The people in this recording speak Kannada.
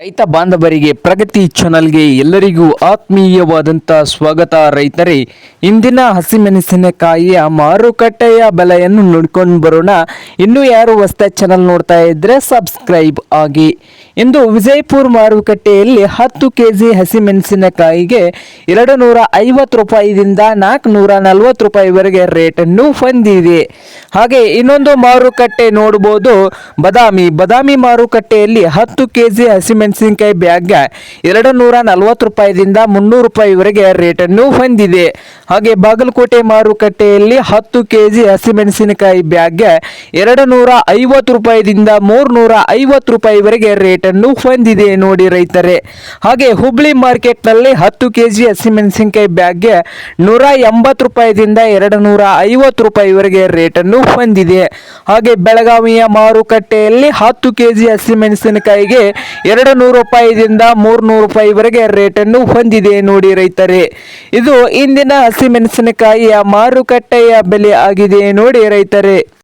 ರೈತ ಬಾಂಧವರಿಗೆ ಪ್ರಗತಿ ಚಾನಲ್ಗೆ ಎಲ್ಲರಿಗೂ ಆತ್ಮೀಯವಾದಂಥ ಸ್ವಾಗತ. ರೈತರೇ, ಇಂದಿನ ಹಸಿಮೆಣಸಿನಕಾಯಿಯ ಮಾರುಕಟ್ಟೆಯ ಬೆಲೆಯನ್ನು ನೋಡ್ಕೊಂಡು ಬರೋಣ. ಇನ್ನು ಯಾರು ಹೊಸ ಚಾನಲ್ ನೋಡ್ತಾ ಇದ್ರೆ ಸಬ್ಸ್ಕ್ರೈಬ್ ಆಗಿ. ಇಂದು ವಿಜಯಪುರ ಮಾರುಕಟ್ಟೆಯಲ್ಲಿ ಹತ್ತು ಕೆ ಜಿ ಹಸಿಮೆಣಸಿನಕಾಯಿಗೆ ಎರಡು ನೂರ ಐವತ್ತು ರೂಪಾಯಿದಿಂದ ನಾಲ್ಕುನೂರ ನಲವತ್ತು ರೂಪಾಯಿವರೆಗೆ ರೇಟನ್ನು ಹೊಂದಿದೆ. ಹಾಗೆ ಇನ್ನೊಂದು ಮಾರುಕಟ್ಟೆ ನೋಡ್ಬೋದು. ಬದಾಮಿ. ಬದಾಮಿ ಮಾರುಕಟ್ಟೆಯಲ್ಲಿ ಹತ್ತು ಕೆ ಜಿ ಹಸಿಮೆಣಸಿನಕಾಯಿ ಬ್ಯಾಗ್ಗೆ ಎರಡು ನೂರ ನಲವತ್ತು ರೂಪಾಯಿದಿಂದ ಮುನ್ನೂರು ರೂಪಾಯಿವರೆಗೆ ರೇಟನ್ನು ಹೊಂದಿದೆ. ಹಾಗೆ ಬಾಗಲಕೋಟೆ ಮಾರುಕಟ್ಟೆಯಲ್ಲಿ ಹತ್ತು ಕೆ ಜಿ ಹಸಿಮೆಣಸಿನಕಾಯಿ ಬ್ಯಾಗ್ ಎರಡು ನೂರ ಐವತ್ತು ರೂಪಾಯಿದಿಂದ ಮೂರ್ನೂರ ಐವತ್ತು ರೂಪಾಯಿವರೆಗೆ ರೇಟನ್ನು ಹೊಂದಿದೆ ನೋಡಿ ರೈತರೇ. ಹಾಗೆ ಹುಬ್ಳಿ ಮಾರ್ಕೆಟ್ನಲ್ಲಿ ಹತ್ತು ಕೆ ಜಿ ಹಸಿಮೆಣಸಿನಕಾಯಿ ಬ್ಯಾಗ್ಗೆ ನೂರ ಎಂಬತ್ತು ರೂಪಾಯಿದಿಂದ ಎರಡು ನೂರ ಐವತ್ತು ರೂಪಾಯಿವರೆಗೆ ರೇಟನ್ನು ಹೊಂದಿದೆ. ಹಾಗೆ ಬೆಳಗಾವಿಯ ಮಾರುಕಟ್ಟೆಯಲ್ಲಿ ಹತ್ತು ಕೆ ಜಿ ಹಸಿಮೆಣಸಿನಕಾಯಿಗೆ ಎರಡು ನೂರು ರೂಪಾಯಿದಿಂದ ಮೂರ್ನೂರು ರೂಪಾಯಿವರೆಗೆ ರೇಟನ್ನು ಹೊಂದಿದೆ ನೋಡಿ ರೈತರೇ. ಇದು ಇಂದಿನ ಹಸಿಮೆಣಸಿನಕಾಯಿಯ ಮಾರುಕಟ್ಟೆಯ ಬೆಲೆ ಆಗಿದೆ ನೋಡಿ ರೈತರೇ.